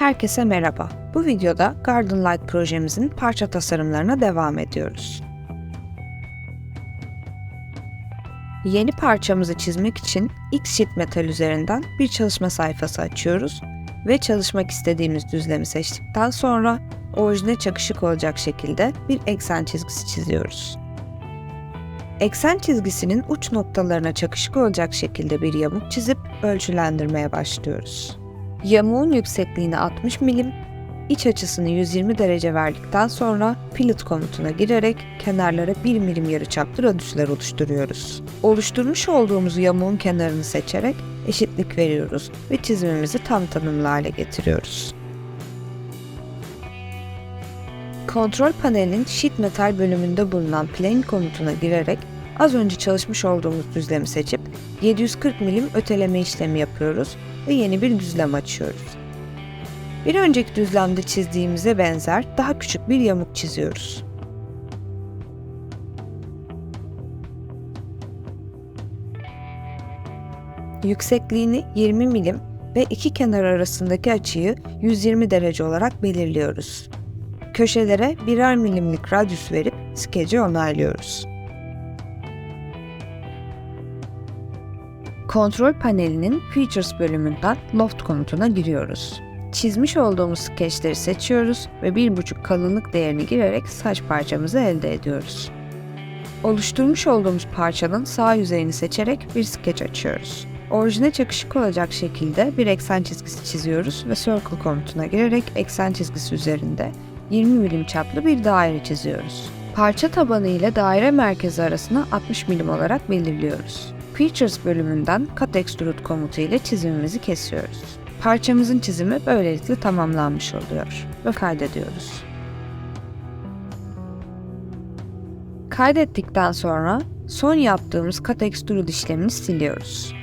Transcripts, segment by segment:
Herkese merhaba. Bu videoda Garden Light projemizin parça tasarımlarına devam ediyoruz. Yeni parçamızı çizmek için X sheet metal üzerinden bir çalışma sayfası açıyoruz ve çalışmak istediğimiz düzlemi seçtikten sonra orijine çakışık olacak şekilde bir eksen çizgisi çiziyoruz. Eksen çizgisinin uç noktalarına çakışık olacak şekilde bir yamuk çizip ölçülendirmeye başlıyoruz. Yamuğun yüksekliğini 60 milim, iç açısını 120 derece verdikten sonra fillet komutuna girerek kenarlara 1 milim yarıçaplı radüsler oluşturuyoruz. Oluşturmuş olduğumuz yamuğun kenarını seçerek eşitlik veriyoruz ve çizimimizi tam tanımlı hale getiriyoruz. Kontrol panelinin sheet metal bölümünde bulunan plane komutuna girerek az önce çalışmış olduğumuz düzlemi seçip 740 milim öteleme işlemi yapıyoruz ve yeni bir düzlem açıyoruz. Bir önceki düzlemde çizdiğimize benzer daha küçük bir yamuk çiziyoruz. Yüksekliğini 20 milim ve iki kenar arasındaki açıyı 120 derece olarak belirliyoruz. Köşelere birer milimlik radyüs verip skeci onaylıyoruz. Kontrol panelinin Features bölümünden Loft komutuna giriyoruz. Çizmiş olduğumuz skeçleri seçiyoruz ve 1.5 kalınlık değerini girerek saç parçamızı elde ediyoruz. Oluşturmuş olduğumuz parçanın sağ yüzeyini seçerek bir skeç açıyoruz. Orijine çakışık olacak şekilde bir eksen çizgisi çiziyoruz ve Circle komutuna girerek eksen çizgisi üzerinde 20 milim çaplı bir daire çiziyoruz. Parça tabanı ile daire merkezi arasını 60 milim olarak belirliyoruz. Features bölümünden Cut Extrude komutu ile çizimimizi kesiyoruz. Parçamızın çizimi böylelikle tamamlanmış oluyor ve kaydediyoruz. Kaydettikten sonra son yaptığımız Cut Extrude işlemini siliyoruz.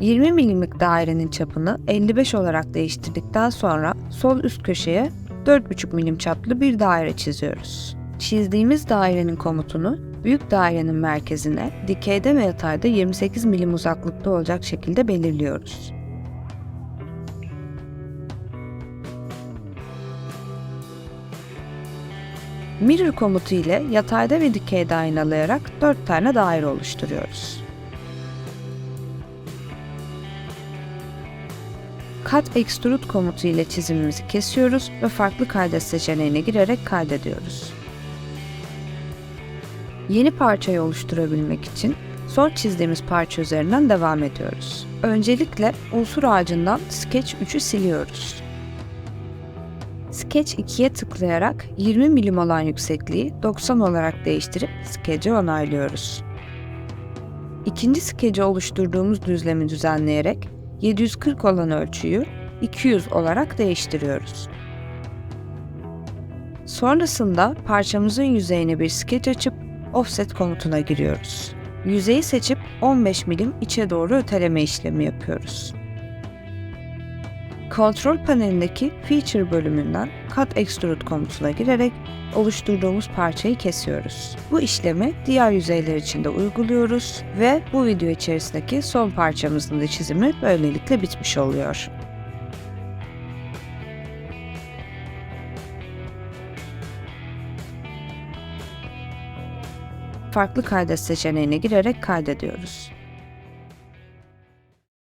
20 milimlik dairenin çapını 55 olarak değiştirdikten sonra sol üst köşeye 4,5 milim çaplı bir daire çiziyoruz. Çizdiğimiz dairenin komutunu büyük dairenin merkezine dikeyde ve yatayda 28 milim uzaklıkta olacak şekilde belirliyoruz. Mirror komutu ile yatayda ve dikeyde aynalayarak 4 tane daire oluşturuyoruz. Cut Extrude komutu ile çizimimizi kesiyoruz ve farklı kaydet seçeneğine girerek kaydediyoruz. Yeni parçayı oluşturabilmek için son çizdiğimiz parça üzerinden devam ediyoruz. Öncelikle unsur ağacından Sketch 3'ü siliyoruz. Sketch 2'ye tıklayarak 20 milim olan yüksekliği 90 olarak değiştirip Sketch'i onaylıyoruz. İkinci skeci oluşturduğumuz düzlemi düzenleyerek 740 olan ölçüyü 200 olarak değiştiriyoruz. Sonrasında parçamızın yüzeyine bir skeç açıp offset komutuna giriyoruz. Yüzeyi seçip 15 milim içe doğru öteleme işlemi yapıyoruz. Kontrol panelindeki Feature bölümünden Cut Extrude komutuna girerek oluşturduğumuz parçayı kesiyoruz. Bu işlemi diğer yüzeyler için de uyguluyoruz ve bu video içerisindeki son parçamızın da çizimi böylelikle bitmiş oluyor. Farklı kaydet seçeneğine girerek kaydediyoruz.